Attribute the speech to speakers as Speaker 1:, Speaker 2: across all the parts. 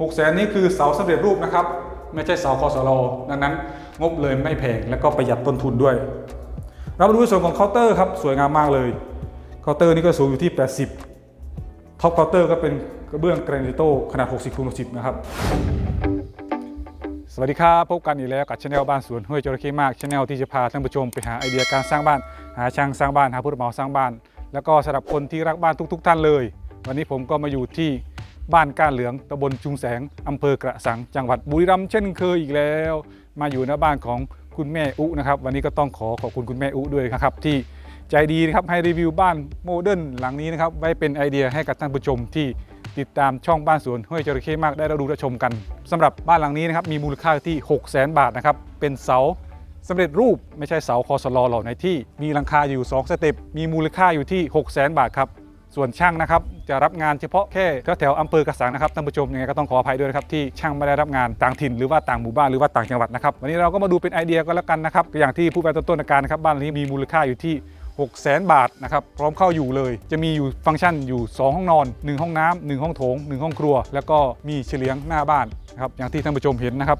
Speaker 1: 6แสนนี้คือเสาสำเร็จรูปนะครับ ไม่ใช่เสาคอสลดังนั้น งบเลยไม่แพงและก็ประหยัดต้นทุนด้วย เรามาดูส่วนของเคาน์เตอร์ครับสวยงามมากเลยเคาน์เตอร์นี่ก็สูงอยู่ที่ 80ท็อปเคาน์เตอร์ก็เป็นกระเบื้องแกรนิโตขนาด 60คูณ60 นะครับ สวัสดีครับพบกันอีกแล้วกับช anel บ้านสวนห้วยจระเข้มากช anel ที่จะพาท่านผู้ชมไปหาไอเดียการสร้างบ้าน หาช่างสร้างบ้านหาผู้รับเหมาสร้างบ้าน แล้วก็สำหรับคนที่รักบ้านทุก ๆ ท่านเลย วันนี้ผมก็มาอยู่ที่ บ้านก้านเหลืองตำบลชุมแสงอำเภอกระสังจังหวัดบุรีรัมย์เช่นเคยอีกแล้ว มาอยู่ในบ้านของคุณแม่อุนะครับ วันนี้ก็ต้องขอขอบคุณคุณแม่อุด้วยนะครับ ที่ใจดีนะครับให้รีวิวบ้านโมเดิร์นหลังนี้นะครับไว้เป็นไอเดียให้กับท่านผู้ชมที่ติดตามช่องบ้านสวนห้วยจระเข้มากได้รับรู้รับชมกันสำหรับบ้านหลังนี้นะครับมีมูลค่าที่ 6 0 0 0 0 0 บาทนะครับเป็นเสาสำเร็จรูปไม่ใช่เสาคอสลอหล่าในที่ มีราคาอยู่ 2 สเต็ปมีมูลค่าอยู่ที่ 6 0 0 0 0 0 บาทครับ ส่วนช่างนะครับจะรับงานเฉพาะแค่แถวๆอำเภอกระสังนะครับท่านผู้ชมยังไงก็ต้องขออภัยด้วยนะครับที่ช่างไม่ได้รับงานต่างถิ่นหรือว่าต่างหมู่บ้านหรือว่าต่างจังหวัดนะครับวันนี้เราก็มาดูเป็นไอเดียก็แล้วกันนะครับอย่างที่ผู้ไปต้นๆในการนะครับบ้านหลังนี้มีมูลค่าอยู่ที่6 0 0 0 0 0บาทนะครับพร้อมเข้าอยู่เลย จะมีอยู่ฟังก์ชันอยู่ 2 ห้องนอน 1 ห้องน้ำ1ห้องโถง 1 ห้องครัว แล้วก็มีเฉลียงหน้าบ้านนะครับอย่างที่ท่านผู้ชมเห็นนะครับ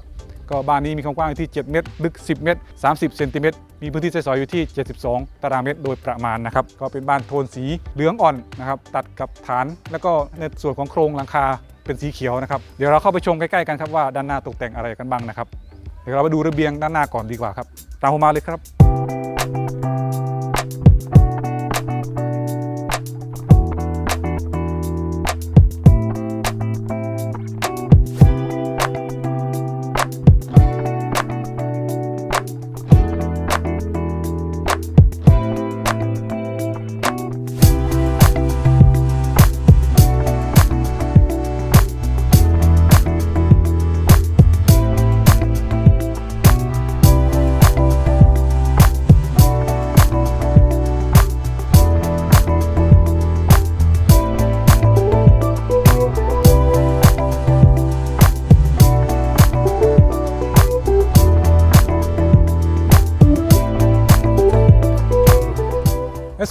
Speaker 1: ก็บ้านนี้มีความกว้างอยู่ที่ 7 เมตร ลึก 10 เมตร 30 เซนติเมตร มีพื้นที่ใช้สอยอยู่ที่ 72 ตารางเมตรโดยประมาณนะครับ ก็เป็นบ้านโทนสีเหลืองอ่อนนะครับ ตัดกับฐาน แล้วก็ในส่วนของโครงหลังคาเป็นสีเขียวนะครับ เดี๋ยวเราเข้าไปชมใกล้ๆกันครับว่าด้านหน้าตกแต่งอะไรกันบ้างนะครับ เดี๋ยวเราไปดูระเบียงด้านหน้าก่อนดีกว่าครับ ตามผมมาเลยครับ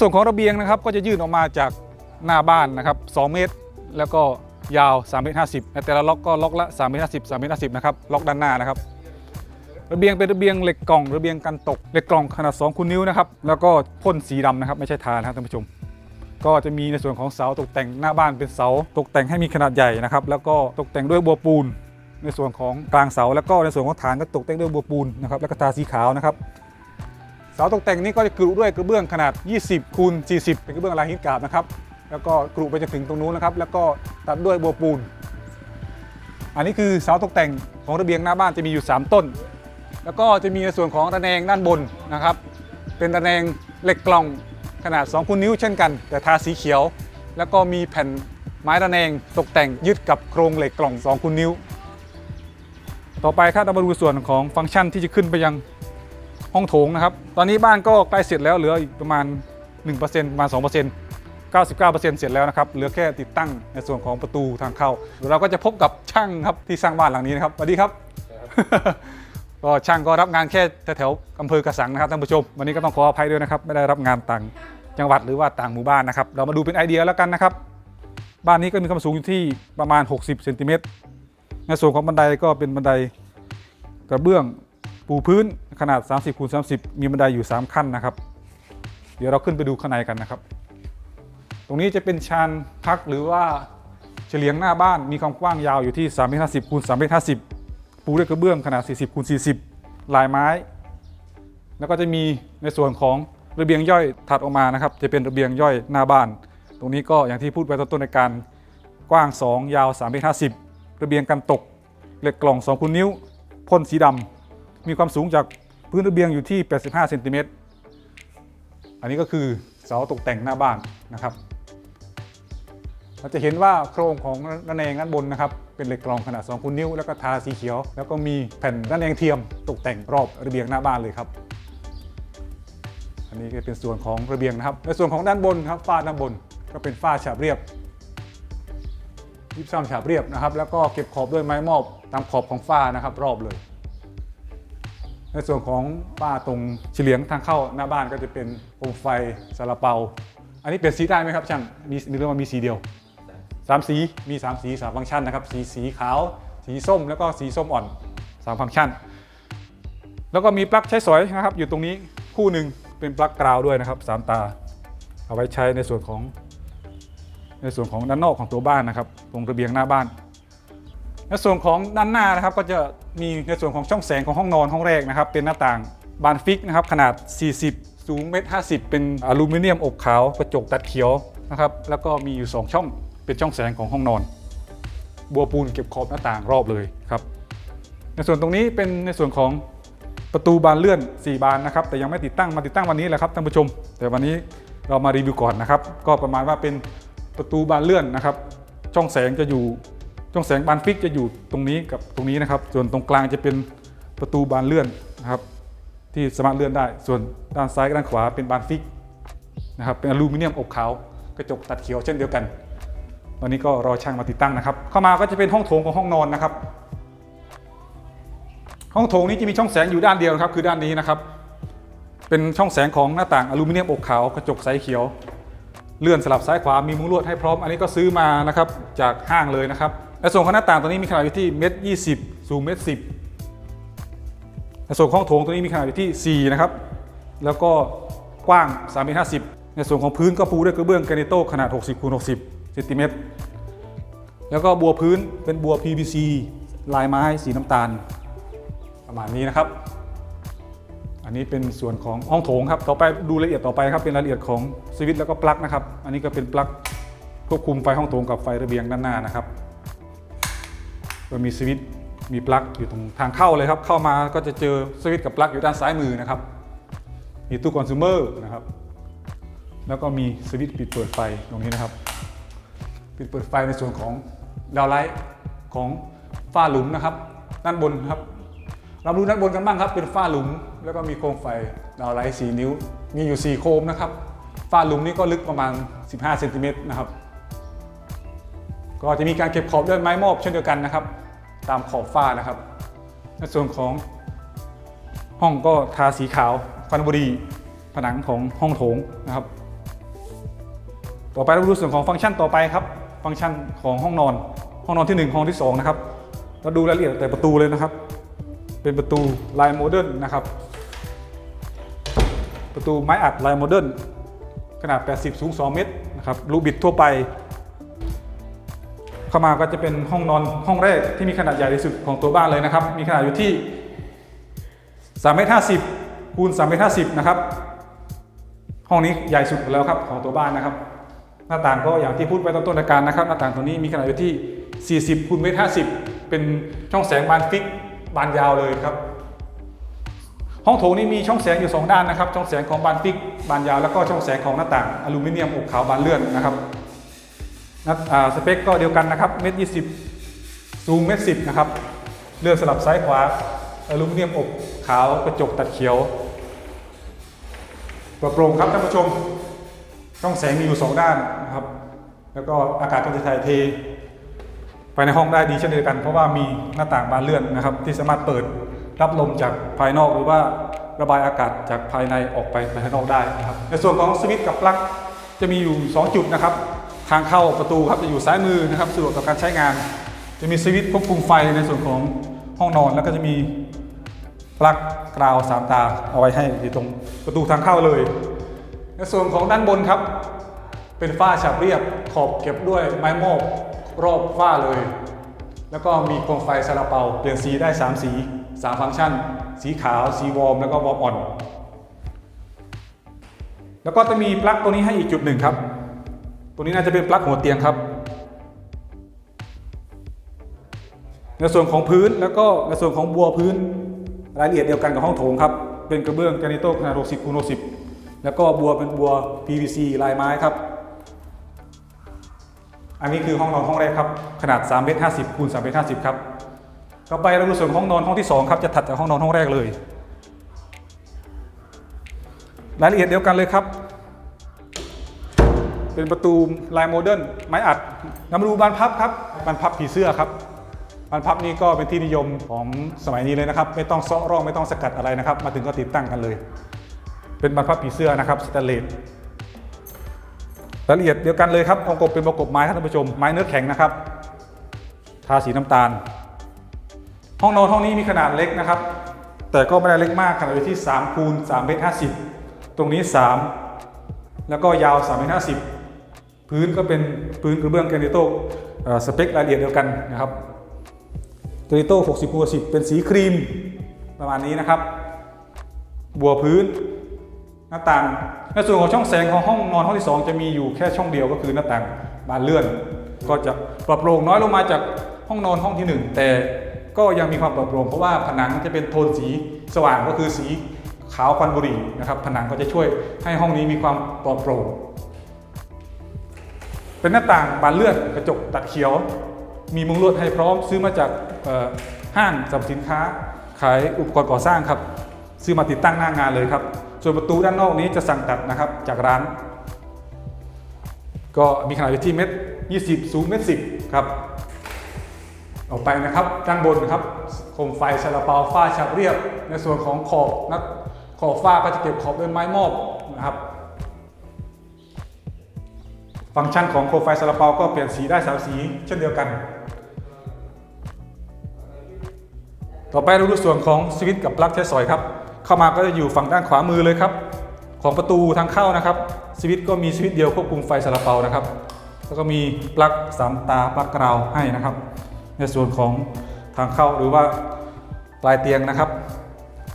Speaker 1: ส่วนของระเบียงนะครับก็จะยื่นออกมาจากหน้าบ้านนะครับ 2 เมตร แล้วก็ยาว3เมตร50แต่ละล็อกก็ล็อกละ3เมตร50 3เมตร50นะครับล็อกด้านหน้านะครับ ระเบียงเป็นระเบียงเหล็กกล่อง ระเบียงกันตกเหล็กกล่องขนาด2คูณนิ้วนะครับแล้วก็พ่นสีดำนะครับไม่ใช่ทานะครับท่านผู้ชม ก็จะมีในส่วนของเสาตกแต่งหน้าบ้านเป็นเสาตกแต่งให้มีขนาดใหญ่นะครับแล้วก็ตกแต่งด้วยบัวปูน ในส่วนของกลางเสา แล้วก็ในส่วนของฐานก็ตกแต่งด้วยบัวปูนนะครับแล้วก็ทาสีขาวนะครับ สาตกแต่งนี้ก็จะกรุด้วยกระเบื้องขนาด 20คูณ40 เป็นกระเบื้องลายหินกราบนะครับ แล้วก็กรุไปจนถึงตรงนู้นนะครับ แล้วก็ตัดด้วยบัวปูน อันนี้คือเสาตกแต่งของระเบียงหน้าบ้านจะมีอยู่ 3 ต้น แล้วก็จะมีในส่วนของระแนงด้านบนนะครับ เป็นระแนงเหล็กกล่องขนาด2คูณนิ้วเช่นกัน แต่ทาสีเขียว แล้วก็มีแผ่นไม้ระแนงตกแต่งยึดกับโครงเหล็กกล่อง2คูณนิ้ว ต่อไปครับเรามาดูส่วนของฟังก์ชันที่จะขึ้นไปยัง ห้องโถงนะครับ ตอนนี้บ้านก็ใกล้เสร็จแล้วเหลืออีกประมาณ 1%ประมาณ 2% 99%เสร็จแล้วนะครับ เหลือแค่ติดตั้งในส่วนของประตูทางเข้าเดี๋ยวเราก็จะพบกับช่างครับที่สร้างบ้านหลังนี้นะครับสวัสดีครับ ก็ช่างก็รับงานแค่แถวๆอำเภอกระสังนะครับท่านผู้ชม วันนี้ก็ต้องขออภัยด้วยนะครับ ไม่ได้รับงานต่างจังหวัดหรือว่าต่างหมู่บ้านนะครับ เรามาดูเป็นไอเดียแล้วกันนะครับ บ้านนี้ก็มีความสูงอยู่ที่ประมาณ 60เซนติเมตรในส่วนของบันไดก็เป็นบันไดกระเบื้อง ปูพื้นขนาด 30คูณ30 มีบันไดอยู่ 3 ขั้นนะครับ เดี๋ยวเราขึ้นไปดูข้างในกันนะครับ ตรงนี้จะเป็นชานพักหรือว่าเฉลียงหน้าบ้านมีความกว้างยาวอยู่ที่3เมตร50คูณ3เมตร50 ปูด้วยกระเบื้องขนาด 40คูณ40 ลายไม้ แล้วก็จะมีในส่วนของระเบียงย่อยถัดออกมานะครับ จะเป็นระเบียงย่อยหน้าบ้าน ตรงนี้ก็อย่างที่พูดไปตอนต้นในการกว้าง 2 ยาว3เมตร50ระเบียงกันตกเหล็กกล่อง2คูณนิ้วพ่นสีดำ มีความสูงจากพื้นระเบียงอยู่ที่ 85เซนติเมตรอันนี้ก็คือเสาตกแต่งหน้าบ้านนะครับ เราจะเห็นว่าโครงของระแนงด้านบนนะครับ เป็นเหล็กกรองขนาด2คูณนิ้ว แล้วก็ทาสีเขียว แล้วก็มีแผ่นระแนงเทียมตกแต่งรอบระเบียงหน้าบ้านเลยครับ อันนี้ก็เป็นส่วนของระเบียงนะครับ ในส่วนของด้านบนครับฝ้าด้านบนก็เป็นฝ้าฉาบเรียบยิบซ้ำฉาบเรียบนะครับ แล้วก็เก็บขอบด้วยไม้มอบตามขอบของฝ้านะครับ รอบเลย ในส่วนของฝ้าตรงเฉลียงทางเข้าหน้าบ้านก็จะเป็นโคมไฟซาลาเปา อันนี้เปลี่ยนสีได้ไหมครับช่างมีหรือว่ามีสีเดียวสามสีมีสามสีสามฟังก์ชันนะครับ สีสีขาว สีส้มแล้วก็สีส้มอ่อนสามฟังก์ชัน แล้วก็มีปลั๊กใช้สอยนะครับ อยู่ตรงนี้คู่หนึ่งเป็นปลั๊กกราวด้วยนะครับสามตา เอาไว้ใช้ในส่วนของ ในส่วนของด้านนอกของตัวบ้านนะครับ ตรงระเบียงหน้าบ้าน ในส่วนของด้านหน้านะครับก็จะมีในส่วนของช่องแสงของห้องนอนห้องแรกนะครับ เป็นหน้าต่างบานฟิกนะครับขนาด 40 สูงเมตร50 เป็นอลูมิเนียมอบขาวกระจกตัดเขียวนะครับแล้วก็มีอยู่ 2 ช่องเป็นช่องแสงของห้องนอน บัวปูนเก็บขอบหน้าต่างรอบเลยครับในส่วนตรงนี้เป็นในส่วนของประตูบานเลื่อน 4 บานนะครับ แต่ยังไม่ติดตั้งมาติดตั้งวันนี้แหละครับท่านผู้ชม แต่วันนี้เรามารีวิวก่อนนะครับ ก็ประมาณว่าเป็นประตูบานเลื่อนนะครับ ช่องแสงจะอยู่ ช่องแสงบานฟิกจะอยู่ตรงนี้กับตรงนี้นะครับ ส่วนตรงกลางจะเป็นประตูบานเลื่อนนะครับที่สามารถเลื่อนได้ ส่วนด้านซ้ายกับด้านขวาเป็นบานฟิกนะครับเป็นอลูมิเนียมอบขาวกระจกตัดเขียวเช่นเดียวกัน ตอนนี้ก็รอช่างมาติดตั้งนะครับ เข้ามาก็จะเป็นห้องโถงของห้องนอนนะครับ ห้องโถงนี้จะมีช่องแสงอยู่ด้านเดียวนะครับคือด้านนี้นะครับ เป็นช่องแสงของหน้าต่างอลูมิเนียมอบขาวกระจกใสเขียว เลื่อนสลับซ้ายขวามีมุ้งลวดให้พร้อม อันนี้ก็ซื้อมานะครับจากห้างเลยนะครับ ในส่วนของหน้าต่างตัวนี้มีขนาดอยู่ที่เมตรยีสูงเมตรสิในส่วนของห้องโถงตัวนี้มีขนาดอยู่ที่4นะครับแล้วก็กว้าง3เมตร50ในส่วนของพื้นก็ปูด้วยกระเบื้องแกรนิโตขนาด 60คูณ60เซนติเมตรแล้วก็บัวพื้นเป็นบัว PVC ลายไม้สีน้ำตาล ประมาณนี้นะครับ อันนี้เป็นส่วนของห้องโถงครับ ต่อไปดูรายละเอียดต่อไปครับเป็นรายละเอียดของสวิตช์แล้วก็ปลั๊กนะครับ อันนี้ก็เป็นปลั๊กควบคุมไฟห้องโถงกับไฟระเบียงด้านหน้านะครับ ก็มีสวิตช์มีปลั๊กอยู่ตรงทางเข้าเลยครับ เข้ามาก็จะเจอสวิตช์กับปลั๊กอยู่ด้านซ้ายมือนะครับ มีตู้คอน sumer นะครับ แล้วก็มีสวิตช์ปิดเปิดไฟตรงนี้นะครับ ปิดเปิดไฟในส่วนของดาวไลท์ของฝ้าหลุมนะครับ ด้านบนครับเราดูด้านบนกันบ้างครับ เป็นฝ้าหลุม แล้วก็มีโคมไฟดาวไลท์4นิ้ว มีอยู่ 4 โคมนะครับฝ้าหลุมนี่ก็ลึกประมาณ 15เซนติเมตรนะครับ ก็จะมีการเก็บขอบด้วยไม้มอบเช่นเดียวกันนะครับ ตามขอบฝ้านะครับ ในส่วนของห้องก็ทาสีขาวฟันบุรีผนังของห้องโถงนะครับ ต่อไปเราดูส่วนของฟังก์ชันต่อไปครับ ฟังก์ชันของห้องนอน ห้องนอนที่ 1 ห้องที่ 2 นะครับ เราดูรายละเอียดแต่ประตูเลยนะครับ เป็นประตูลายโมเดิร์นนะครับ ประตูไม้อัดลายโมเดิร์นขนาด 80 สูง 2 เมตรนะครับ รูบิดทั่วไป เข้ามาก็จะเป็นห้องนอนห้องแรกที่มีขนาดใหญ่ที่สุดของตัวบ้านเลยนะครับ มีขนาดอยู่ที่3เมตร50คูณ3เมตร50นะครับ ห้องนี้ใหญ่สุดแล้วครับของตัวบ้านนะครับ หน้าต่างก็อย่างที่พูดไปตอนต้นรายการนะครับ หน้าต่างตัวนี้มีขนาดอยู่ที่ 40คูณเมตร50 เป็นช่องแสงบานฟิกบานยาวเลยครับ ห้องโถงนี้มีช่องแสงอยู่ 2 ด้านนะครับ ช่องแสงของบานฟิกบานยาว แล้วก็ช่องแสงของหน้าต่างอลูมิเนียมอบขาวบานเลื่อนนะครับ นัดสเปคก็เดียวกันนะครับเมตรยี่สิบสูงเมตรสิบนะครับเลื่อนสลับซ้ายขวาอลูมิเนียมอบขาวกระจกตัดเขียวปลอดโปร่งครับท่านผู้ชมช่องแสงมีอยู่ 2 ด้านนะครับ แล้วก็อากาศก็จะถ่ายเทภายในห้องได้ดีเช่นเดียวกัน เพราะว่ามีหน้าต่างบานเลื่อนนะครับ ที่สามารถเปิดรับลมจากภายนอกหรือว่าระบายอากาศจากภายในออกไปภายนอกได้นะครับในส่วนของสวิตช์กับปลั๊กจะมีอยู่ 2 จุดนะครับ ทางเข้าประตูครับจะอยู่ซ้ายมือนะครับสะดวกต่อการใช้งาน จะมีสวิตช์ควบคุมไฟในส่วนของห้องนอนแล้วก็จะมีปลั๊กกราวสามตาเอาไว้ให้อยู่ตรงประตูทางเข้าเลยในส่วนของด้านบนครับ เป็นฝ้าฉาบเรียบขอบเก็บด้วยไม้โมกรอบฝ้าเลย แล้วก็มีโคมไฟซาลาเปาเปลี่ยนสีได้ 3 สี 3 ฟังก์ชัน สีขาว สีวอร์ม แล้วก็วอร์มอ่อน แล้วก็จะมีปลั๊กตัวนี้ให้อีกจุดหนึ่งครับ ตัวนี้น่าจะเป็นปลั๊กหัวเตียงครับ ในส่วนของพื้นแล้วก็ในส่วนของบัวพื้นรายละเอียดเดียวกันกับห้องโถงครับ เป็นกระเบื้องแกรนิโตขนาด 60คูณ60 แล้วก็บัวเป็นบัว PVC ลายไม้ครับ อันนี้คือห้องนอนห้องแรกครับ ขนาด3เมตร50คูณ3เมตร50 ครับต่อไปเราดูส่วนห้องนอนห้องที่ 2 ครับ จะถัดจากห้องนอนห้องแรกเลย รายละเอียดเดียวกันเลยครับ เป็นประตูลายโมเดิร์นไม้อัดนำมาดูบานพับครับบานพับผีเสื้อครับบานพับนี้ก็เป็นที่นิยมของสมัยนี้เลยนะครับ ไม่ต้องเซาะร่องไม่ต้องสกัดอะไรนะครับ มาถึงก็ติดตั้งกันเลย เป็นบานพับผีเสื้อนะครับสแตนเลสรายละเอียดเดียวกันเลยครับองค์กบเป็นประกบไม้ครับท่านผู้ชมไม้เนื้อแข็งนะครับ ทาสีน้ำตาล ห้องนอนห้องนี้มีขนาดเล็กนะครับ แต่ก็ไม่ได้เล็กมากขนาดอยู่ที่3คูณ3เมตร50 ตรงนี้ 3 แล้วก็ยาว3เมตร50 พื้นก็เป็นพื้นกระเบื้องแกรนิโต้สเปครายละเอียดเดียวกันนะครับแกรนิโต้60คูณ10 เป็นสีครีมประมาณนี้นะครับ บัวพื้นหน้าต่างในส่วนของช่องแสงของห้องนอนห้องที่ 2 จะมีอยู่แค่ช่องเดียวก็คือหน้าต่างบานเลื่อน ก็จะปลอดโปร่งน้อยลงมาจากห้องนอนห้องที่ 1 แต่ก็ยังมีความปลอดโปร่งเพราะว่าผนังจะเป็นโทนสีสว่างก็คือสีขาวควันบุหรี่นะครับผนังก็จะช่วยให้ห้องนี้มีความปลอดโปร่ง เป็นหน้าต่างบานเลื่อนกระจกตัดเขียว มีมุงลวดให้พร้อมซื้อมาจากห้างสรรพสินค้า ขายอุปกรณ์ก่อสร้างครับ ซื้อมาติดตั้งหน้างานเลยครับ ส่วนประตูด้านนอกนี้จะสั่งตัดนะครับจากร้าน ก็มีขนาดอยู่ที่เมตร20 สูงเมตร10ครับออกไปนะครับด้านบนครับโคมไฟซาลาเปาฝ้าฉาบเรียบ ในส่วนของขอบนักขอบฝ้าก็จะเก็บขอบด้วยไม้มอบนะครับ ฟังก์ชันของโคมไฟซาลาเปาก็เปลี่ยนสีได้สามสีเช่นเดียวกัน ต่อไปเราดูส่วนของสวิตช์กับปลั๊กใช้สอยครับ เข้ามาก็จะอยู่ฝั่งด้านขวามือเลยครับ ของประตูทางเข้านะครับสวิตช์ก็มีสวิตช์เดียวควบคุมไฟซาลาเปานะครับ แล้วก็มีปลั๊กสามตาปลั๊กกราวให้นะครับ ในส่วนของทางเข้าหรือว่าปลายเตียงนะครับ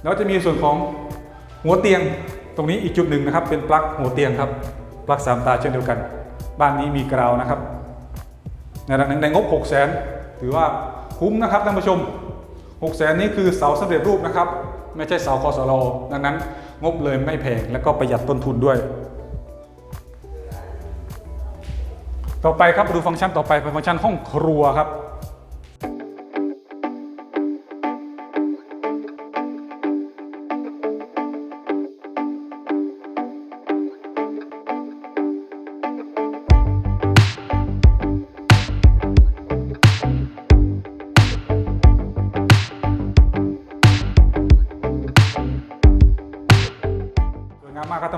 Speaker 1: แล้วจะมีส่วนของหัวเตียงตรงนี้อีกจุดหนึ่งนะครับ เป็นปลั๊กหัวเตียงครับ ปลั๊กสามตาเช่นเดียวกัน บ้านนี้มีกราวนะครับในในในงบ6 0 0 0 0 0ถือว่าคุ้มนะครับท่านผู้ชม 6 0 0 0 0 0นี้คือเสาสำเร็จรูปนะครับ ไม่ใช่เสาคอสลอดังนั้น งบเลยไม่แพงและก็ประหยัดต้นทุนด้วย ต่อไปครับดูฟังก์ชันต่อไปเป็นฟังก์ชันห้องครัวครับ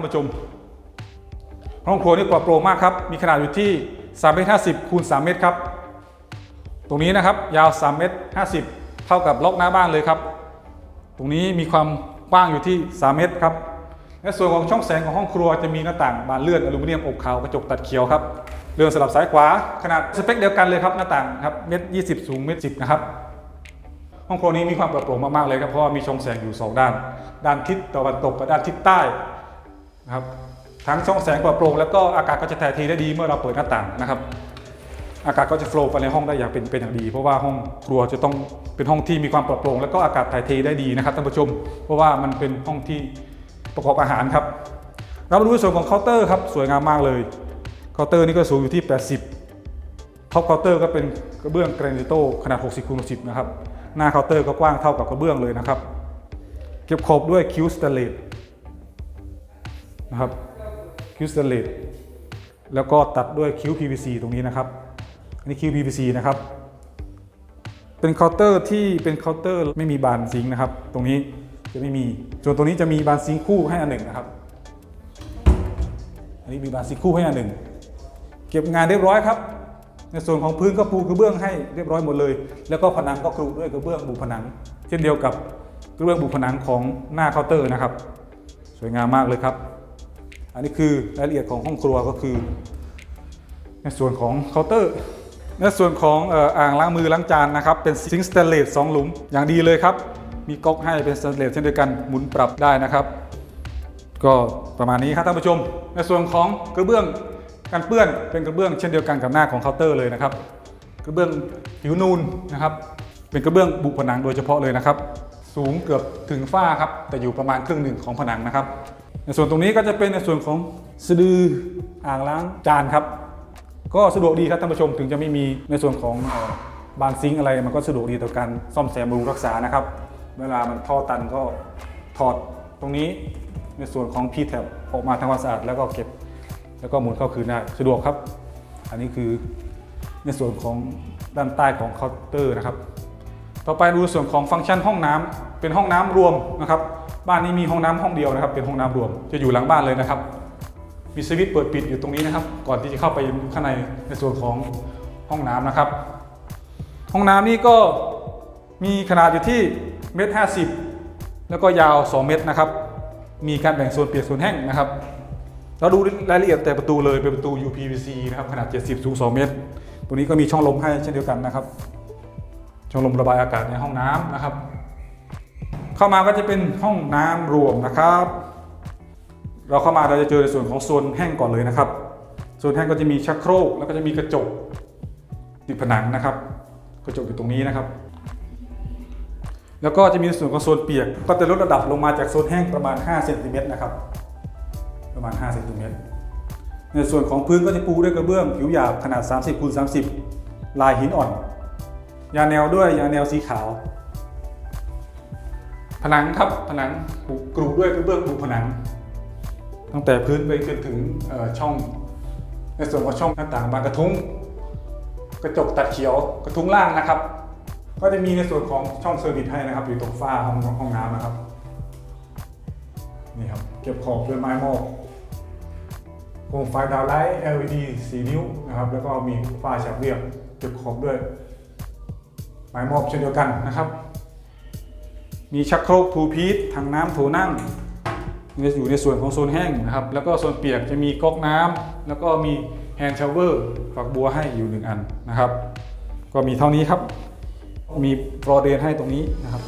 Speaker 1: วยงามมากครับท่านผู้ชมห้องครัวนี่ปลอดโปร่งมากครับ มีขนาดอยู่ที่3เมตร50คูณ3เมตรครับ ตรงนี้นะครับยาว3เมตร50 เท่ากับล็อกหน้าบ้านเลยครับ ตรงนี้มีความกว้างอยู่ที่ 3 เมตรครับ และส่วนของช่องแสงของห้องครัวจะมีหน้าต่างบานเลื่อนอลูมิเนียมอบขาวกระจกตัดเขียวครับ เรือนสลับซ้ายขวา ขนาดสเปคเดียวกันเลยครับหน้าต่างครับเมตร20สูงเมตร10นะครับ ห้องครัวนี้มีความปลอดโปร่งมากๆเลยครับเพราะว่ามีช่องแสงอยู่ 2 ด้าน ด้านทิศตะวันตกกับด้านทิศใต้ นะครับทั้งช่องแสงปลอดโปร่งแล้วก็อากาศก็จะถ่ายเทได้ดีเมื่อเราเปิดหน้าต่างนะครับ อากาศก็จะโฟล์ไปในห้องได้อย่างเป็นเป็นอย่างดี เพราะว่าห้องครัวจะต้องเป็นห้องที่มีความปลอดโปร่งแล้วก็อากาศถ่ายเทได้ดีนะครับท่านผู้ชม เพราะว่ามันเป็นห้องที่ประกอบอาหารครับเรามาดูส่วนของเคาน์เตอร์ครับสวยงามมากเลยเคาน์เตอร์นี่ก็สูงอยู่ที่ 80ท็อปเคาน์เตอร์ก็เป็นกระเบื้องแกรนิโตขนาด 60คูณ60นะครับหน้าเคาน์เตอร์ก็กว้างเท่ากับกระเบื้องเลยนะครับเก็บขอบด้วยคิวสเตนเลส นะครับคิวสเตนเลสแล้วก็ตัดด้วยคิว PVC ตรงนี้นะครับ อันนี้คิว PVC นะครับ เป็นเคาน์เตอร์ที่เป็นเคาน์เตอร์ไม่มีบานซิงค์นะครับ ตรงนี้จะไม่มีส่วนตรงนี้จะมีบานซิงค์คู่ให้อันหนึ่งนะครับ อันนี้มีบานซิงค์คู่ให้อันหนึ่ง เก็บงานเรียบร้อยครับในส่วนของพื้นก็ปูกระเบื้องให้เรียบร้อยหมดเลย แล้วก็ผนังก็กรุด้วยกระเบื้องบุผนัง เช่นเดียวกับกระเบื้องบุผนังของหน้าเคาน์เตอร์นะครับ สวยงามมากเลยครับ อันนี้คือรายละเอียดของห้องครัวก็คือ ในส่วนของเคาน์เตอร์ ในส่วนของอ่ออ่างล้างมือล้างจานนะครับ เป็นซิงค์สเตนเลส2หลุมอย่างดีเลยครับ มีก๊อกให้เป็นสเตนเลสเช่นเดียวกันหมุนปรับได้นะครับ ก็ประมาณนี้ครับท่านผู้ชม ในส่วนของกระเบื้องกันเปื้อนเป็นกระเบื้องเช่นเดียวกันกับหน้าของเคาน์เตอร์เลยนะครับกระเบื้องผิวนูนนะครับเป็นกระเบื้องบุผนังโดยเฉพาะเลยนะครับ สูงเกือบถึงฝ้าครับแต่อยู่ประมาณครึ่งหนึ่งของผนังนะครับ ในส่วนตรงนี้ก็จะเป็นในส่วนของสะดืออ่างล้างจานครับ ก็สะดวกดีครับท่านผู้ชมถึงจะไม่มีในส่วนของบานซิงอะไรมันก็สะดวกดีต่อการซ่อมแซมบำรุงรักษานะครับ เวลามันท่อตันก็ถอดตรงนี้ในส่วนของ p t a b ออกมาทำความสะอาดแล้วก็เก็บ แล้วก็หมุนเข้าคืนได้สะดวกครับ อันนี้คือในส่วนของด้านใต้ของเคาน์เตอร์นะครับ ต่อไปดูส่วนของฟังก์ชันห้องน้ำเป็นห้องน้ำรวมนะครับ บ้านนี้มีห้องน้ำห้องเดียวนะครับ เป็นห้องน้ำรวม จะอยู่หลังบ้านเลยนะครับ มีสวิตช์เปิดปิดอยู่ตรงนี้นะครับ ก่อนที่จะเข้าไปข้างในในส่วนของห้องน้ำนะครับ ห้องน้ำนี่ก็มีขนาดอยู่ที่เมตรห้าสิบแล้วก็ยาว 2 เมตรนะครับ มีการแบ่งโซนเปียกโซนแห้งนะครับ เราดูรายละเอียดแต่ประตูเลยเป็นประตู UPVC นะครับขนาด 70 สูง 2 เมตรตัวนี้ก็มีช่องลมให้เช่นเดียวกันนะครับ ช่องลมระบายอากาศในห้องน้ำนะครับ เข้ามาก็จะเป็นห้องน้ำรวมนะครับ เราเข้ามาเราจะเจอในส่วนของโซนแห้งก่อนเลยนะครับโซนแห้งก็จะมีชักโครกแล้วก็จะมีกระจกติดผนังนะครับ กระจกอยู่ตรงนี้นะครับ แล้วก็จะมีในส่วนของโซนเปียก ก็จะลดระดับลงมาจากโซนแห้งประมาณ5เซนติเมตรนะครับ ประมาณ5เซนติเมตรในส่วนของพื้นก็จะปูด้วยกระเบื้องผิวหยาบขนาด 30คูณ30 ลายหินอ่อน ยาแนวด้วยยาแนวสีขาว นังครับผนังปูกรูด้วยกระเบื้องปูผนัง ตั้งแต่พื้นไปจนถึงช่อง ในส่วนของช่องหน้าต่างบานกระทุ้ง กระจกตัดเขียวกระทุ้งล่างนะครับ ก็จะมีในส่วนของช่องเซอร์วิสให้นะครับ อยู่ตรงฝ้าห้องห้องน้ำนะครับนี่ครับเก็บขอบด้วยไม้หม้อโคมไฟดาวไลท์ LED 4 นิ้วนะครับแล้วก็มีฝ้าฉาบเรียบเก็บขอบด้วยไม้หม้อเช่นเดียวกันนะครับ มีชักโครกทูพีทถังน้ำโถนั่งอยู่ในส่วนของโซนแห้งนะครับ แล้วก็โซนเปียกจะมีก๊อกน้ำแล้วก็มีแฮนด์ชาวเวอร์ฝักบัวให้อยู่หนึ่งอันนะครับ ก็มีเท่านี้ครับ มีโปรเดนให้ตรงนี้นะครับ